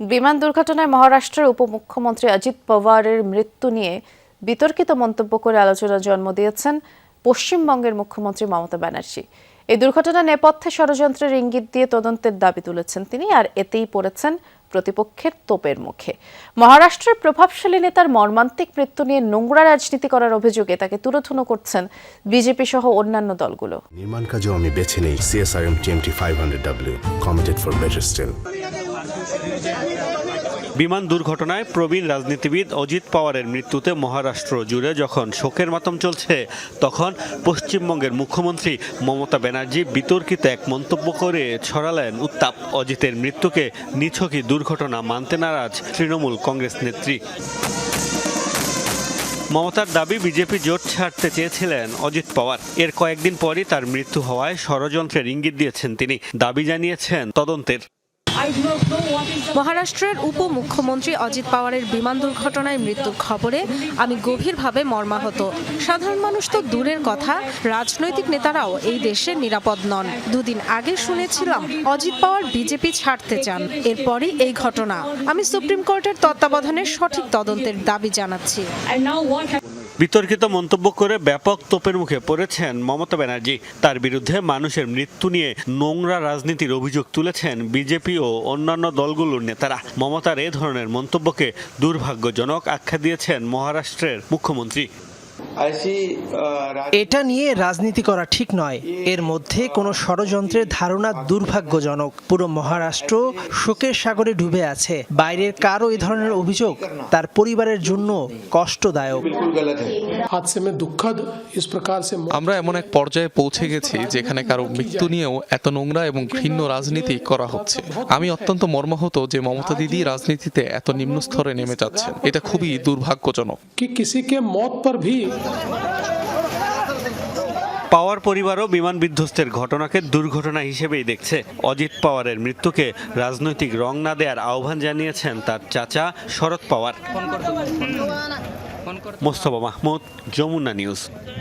বিমান দুর্ঘটনায় মহারাষ্ট্রের উপমুখ্যমন্ত্রী অজিত পাওয়ারের মৃত্যু নিয়ে বিতর্কিত মন্তব্য করে আলোচনা জন্ম দিয়েছেন পশ্চিমবঙ্গের মুখ্যমন্ত্রী মমতা ব্যানার্জি। এই দুর্ঘটনা নেপথ্যে ষড়যন্ত্রের ইঙ্গিত দিয়ে তদন্তের দাবি তুলেছেন তিনি আর এতেই পড়েছেন প্রতিপক্ষের তোপের মুখে। মহারাষ্ট্রের প্রভাবশালী নেতার মর্মান্তিক মৃত্যু নিয়ে নোংরা রাজনীতি করার অভিযোগে তাকে তুরোধুনো করছেন বিজেপি সহ অন্যান্য দলগুলো। নির্মাণ কাজেও আমি বেছে নেই CSRM TMT five hundred W committed for better steel বিমান দুর্ঘটনায় প্রবীণ রাজনীতিবিদ অজিত পাওয়ারের মৃত্যুতে মহারাষ্ট্র জুড়ে যখন শোকের মাতম চলছে, তখন পশ্চিমবঙ্গের মুখ্যমন্ত্রী মমতা ব্যানার্জি বিতর্কিত এক মন্তব্য করে ছড়ালেন উত্তাপ অজিতের মৃত্যুকে নিছকই দুর্ঘটনা মানতে নারাজ তৃণমূল কংগ্রেস নেত্রী। মমতার দাবি বিজেপি জোট ছাড়তে চেয়েছিলেন অজিত পাওয়ার। এর কয়েকদিন পরই তার মৃত্যু হওয়ায় ষড়যন্ত্রের ইঙ্গিত দিয়েছেন তিনি। দাবি জানিয়েছেন তদন্তের মহারাষ্ট্রের উপমুখ্যমন্ত্রী অজিত পাওয়ারের বিমান দুর্ঘটনায় মৃত্যুর খবরে আমি গভীরভাবে মর্মাহত। সাধারণ মানুষ তো দূরের কথা, রাজনৈতিক নেতারাও এই দেশে নিরাপদ নন। দুদিন আগে শুনেছিলাম অজিত পাওয়ার বিজেপি ছাড়তে চান। এরপরই এই ঘটনা। আমি সুপ্রিম কোর্টের তত্ত্বাবধানে সঠিক তদন্তের দাবি জানাচ্ছি। বিতর্কিত মন্তব্য করে ব্যাপক তোপের মুখে পড়েছেন মমতা ব্যানার্জি। তার বিরুদ্ধে মানুষের মৃত্যু নিয়ে নোংরা রাজনীতির অভিযোগ তুলেছেন বিজেপি ও অন্যান্য দলগুলোর নেতারা। মমতার এ ধরনের মন্তব্যকে দুর্ভাগ্যজনক আখ্যা দিয়েছেন মহারাষ্ট্রের মুখ্যমন্ত্রী। এটা নিয়ে রাজনীতি করা ঠিক নয়। এর মধ্যে কোনো ষড়যন্ত্রের ধারণা দুর্ভাগ্যজনক। পুরো মহারাষ্ট্র শোকের সাগরে ডুবে আছে। বাইরের কারও এই ধরনের অভিযোগ তার পরিবারের জন্য কষ্টদায়ক। আমরা এমন এক পর্যায়ে পৌঁছে গেছি যেখানে কারও মৃত্যু নিয়েও এত নোংরা এবং ঘৃণ্য রাজনীতি করা হচ্ছে। আমি অত্যন্ত মর্মাহত যে মমতা দিদি রাজনীতিতে এত নিম্ন স্তরে নেমে যাচ্ছেন। এটা খুবই দুর্ভাগ্যজনক। কি কিসিকে মত পর ভি পাওয়ার পরিবারও বিমান বিধ্বস্তের ঘটনাকে দুর্ঘটনা হিসেবেই দেখছে। অজিত পাওয়ারের মৃত্যুকে রাজনৈতিক রং না দেওয়ার আহ্বান জানিয়েছেন তার চাচা শরৎ পাওয়ার। মোস্তফা মাহমুদ যমুনা নিউজ।